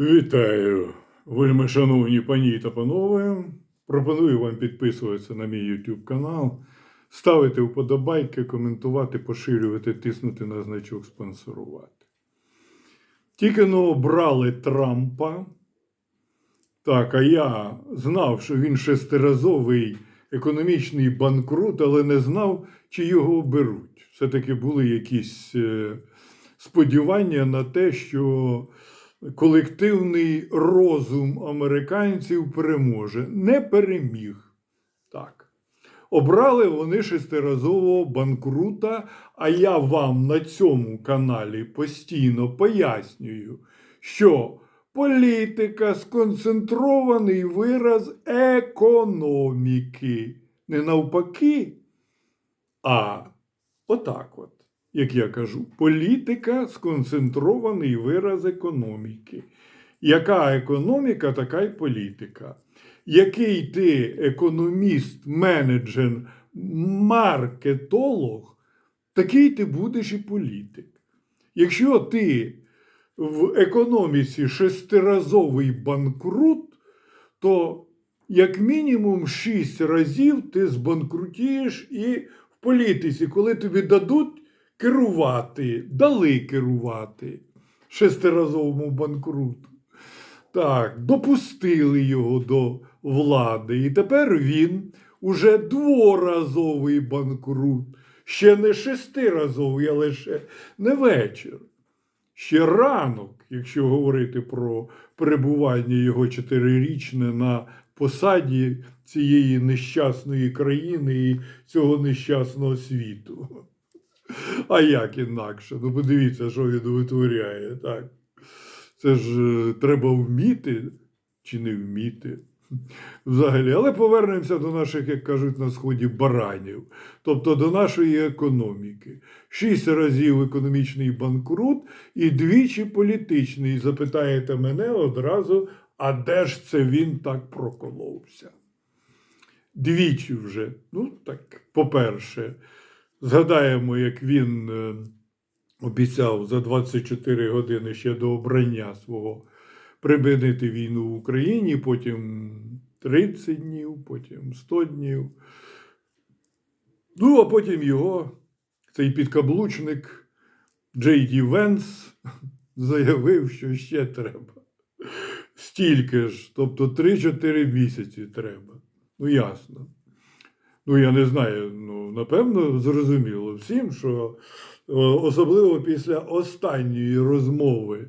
Вітаю, вельми шановні пані та панове. Пропоную вам підписуватися на мій YouTube канал, ставити вподобайки, коментувати, поширювати, тиснути на значок спонсорувати. Тільки но обрали Трампа. Так, а я знав, що він шестиразовий економічний банкрут, але не знав, чи його оберуть. Все-таки були якісь е, сподівання на те, що колективний розум американців переможе. Не переміг. Так. Обрали вони шестиразового банкрута, а я вам на цьому каналі постійно пояснюю, що політика сконцентрований вираз економіки. Не навпаки, а отак от, як я кажу, політика сконцентрований вираз економіки. Яка економіка, така й політика. Який ти економіст, менеджер, маркетолог, такий ти будеш і політик. Якщо ти в економіці шестиразовий банкрут, то як мінімум шість разів ти збанкрутієш і в політиці, коли тобі дадуть керувати, дали керувати шестиразовому банкруту. Так, допустили його до влади. І тепер він уже дворазовий банкрут. Ще не шестиразовий, а лише не вечір. Ще ранок, якщо говорити про перебування його чотирирічне на посаді цієї нещасної країни і цього нещасного світу. А як інакше? Ну, подивіться, що він витворяє, так? Це ж е, треба вміти чи не вміти. Взагалі, але повернемося до наших, як кажуть на сході, баранів, тобто до нашої економіки. Шість разів економічний банкрут і двічі політичний. Запитаєте мене одразу, а де ж це він так проколовся? Двічі вже. Ну, так, по-перше, згадаємо, як він е, обіцяв за 24 години ще до обрання свого припинити війну в Україні, потім 30 днів, потім 100 днів. Ну, а потім його, цей підкаблучник Джей Ді Венс заявив, що ще треба. Стільки ж, тобто 3-4 місяці треба. Ну, ясно. Ну, я не знаю, ну, напевно, зрозуміло всім, що е, особливо після останньої розмови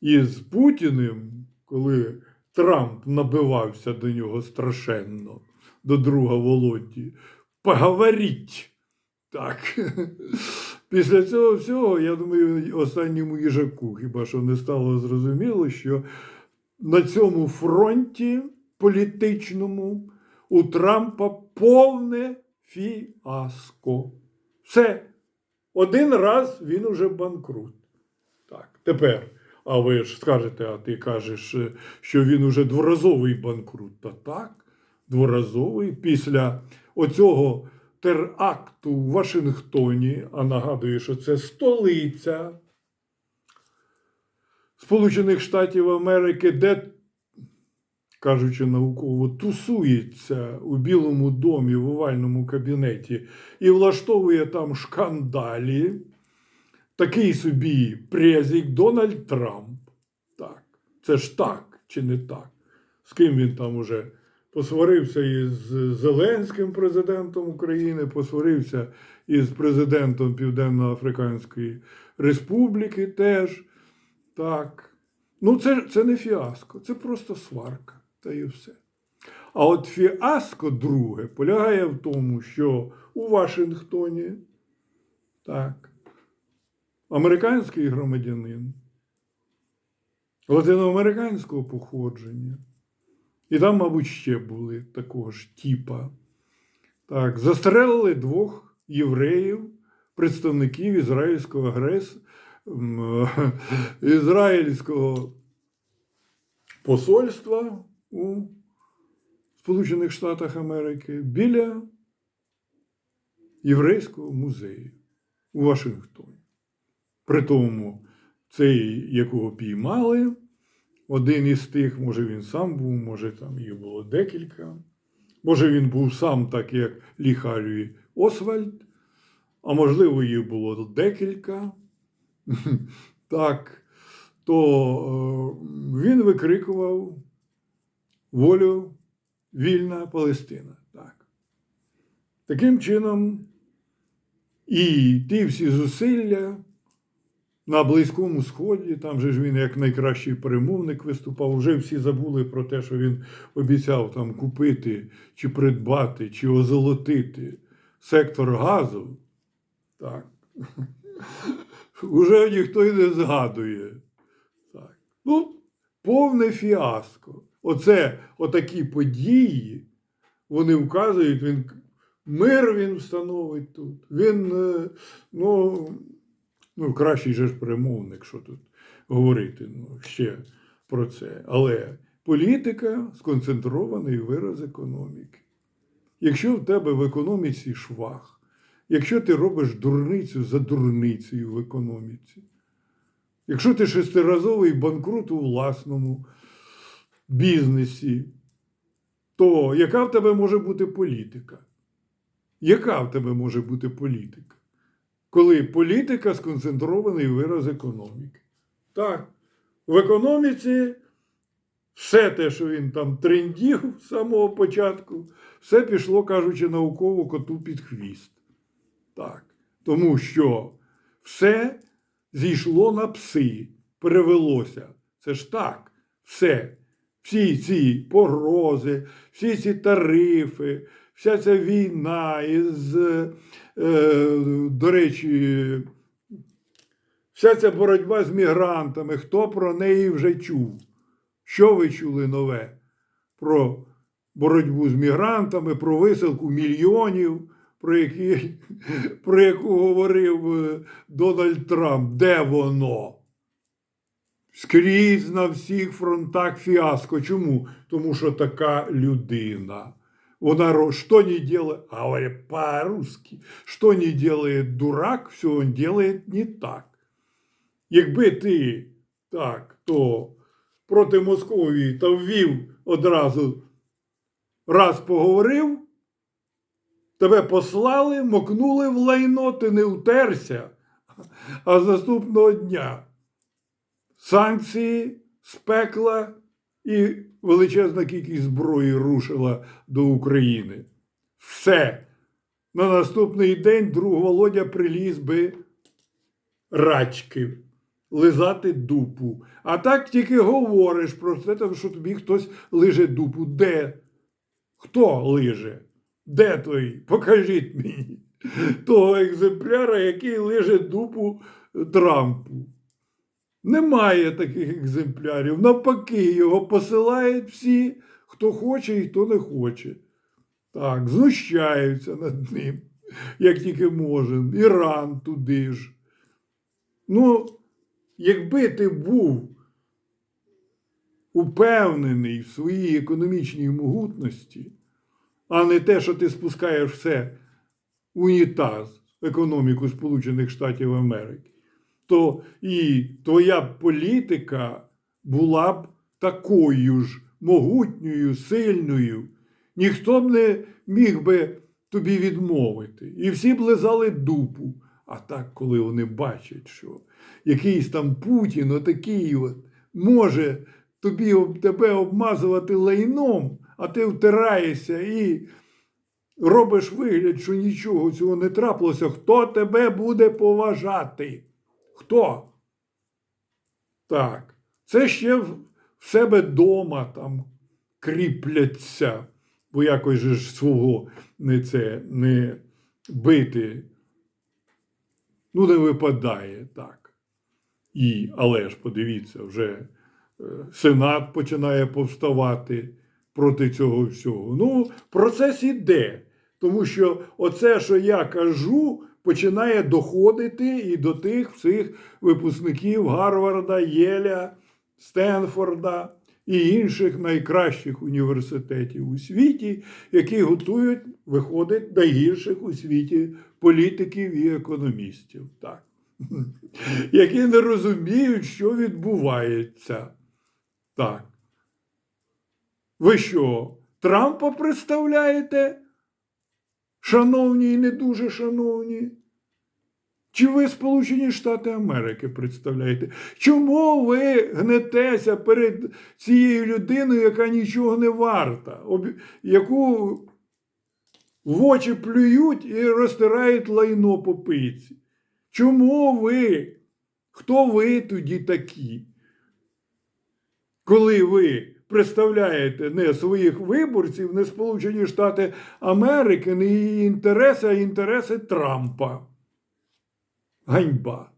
із Путіним, коли Трамп набивався до нього страшенно, до друга Володі, поговоріть. Так. Після цього всього, я думаю, останньому їжаку хіба що не стало зрозуміло, що на цьому фронті політичному у Трампа повне фіаско. Все. Один раз він уже банкрут. Так, тепер. А ви ж скажете, а ти кажеш, е, що він уже дворазовий банкрут. Та так, дворазовий після оцього теракту в Вашингтоні, а нагадую, що це столиця Сполучених Штатів Америки, де, кажучи науково, тусується у Білому домі в овальному кабінеті і влаштовує там шкандалі. Такий собі презик Дональд Трамп. Так, це ж так чи не так? З ким він там уже посварився із Зеленським президентом України, посварився із президентом Південно-Африканської Республіки теж. Так. Ну, це, це не фіаско, це просто сварка. Та і все. А от фіаско друге полягає в тому, що у Вашингтоні так, американський громадянин латиноамериканського походження. І там, мабуть, ще були такого ж типа. Так, застрелили двох євреїв, представників ізраїльського агрес... м, ізраїльського посольства у Сполучених Штатах Америки біля єврейського музею у Вашингтоні. При тому цей, якого піймали, один із тих, може він сам був, може там їх було декілька. Може він був сам, так як Лі Харві Освальд, а можливо, їх було декілька. Так, то е, він викрикував волю вільна Палестина. Так. Таким чином, і ті всі зусилля на Близькому Сході, там же ж він як найкращий перемовник виступав, вже всі забули про те, що він обіцяв там купити, чи придбати, чи озолотити сектор газу. Так. Уже ніхто й не згадує. Так. Ну, повне фіаско. Оце отакі події, вони вказують, він мир він встановить тут. Він, е, ну, ну кращий же ж перемовник, що тут говорити ну, ще про це. Але політика сконцентрований вираз економіки. Якщо в тебе в економіці швах, якщо ти робиш дурницю за дурницею в економіці, якщо ти шестиразовий банкрут у власному бізнесі, то яка в тебе може бути політика? Яка в тебе може бути політика? Коли політика сконцентрований вираз економіки. Так, в економіці все те, що він там трендів з самого початку, все пішло, кажучи, науково коту під хвіст. Так. Тому що все зійшло на пси, перевелося. Це ж так, все. Всі ці погрози, всі ці тарифи, вся ця війна із, е, до речі, вся ця боротьба з мігрантами, хто про неї вже чув? Що ви чули нове? Про боротьбу з мігрантами, про висилку мільйонів, про, які, про яку говорив е, Дональд Трамп. Де воно? Скрізь на всіх фронтах фіаско. Чому? Тому що така людина. Вона что не делает, говоря по-русски, что не делает дурак, все он делает не так. Якби ти так, то проти Московії та ввів одразу раз поговорив, тебе послали, мокнули в лайно, ти не втерся, а з наступного дня санкції, спекла і величезна кількість зброї рушила до України. Все. На наступний день друг Володя приліз би рачки, лизати дупу. А так тільки говориш про те, що тобі хтось лиже дупу. Де? Хто лиже? Де той? Покажіть мені того екземпляра, який лиже дупу Трампу. Немає таких екземплярів. Навпаки, його посилають всі, хто хоче і хто не хоче. Так, знущаються над ним, як тільки може. Іран туди ж. Ну, якби ти був упевнений в своїй економічній могутності, а не те, що ти спускаєш все в унітаз, економіку Сполучених Штатів Америки, то і твоя політика була б такою ж могутньою, сильною. Ніхто б не міг би тобі відмовити. І всі б лизали дупу. А так, коли вони бачать, що якийсь там Путін, отакий от, може тобі тебе обмазувати лайном, а ти втираєшся і робиш вигляд, що нічого цього не трапилося, хто тебе буде поважати? Хто? Так. Це ще в себе дома там кріпляться, бо якось же ж свого не це не бити. Ну, не випадає так. І, але ж подивіться, вже е, Сенат починає повставати проти цього всього. Ну, процес іде. Тому що оце, що я кажу, починає доходити і до тих всіх випускників Гарварда, Єля, Стенфорда і інших найкращих університетів у світі, які готують, виходить, найгірших у світі політиків і економістів. Так. які не розуміють, що відбувається. Так. Ви що, Трампа представляєте? Шановні і не дуже шановні? Чи ви Сполучені Штати Америки представляєте? Чому ви гнетеся перед цією людиною, яка нічого не варта, яку в очі плюють і розтирають лайно по пиці? Чому ви? Хто ви тоді такі? Коли ви представляєте не своїх виборців, не Сполучені Штати Америки, не її інтереси, а інтереси Трампа. Ганьба.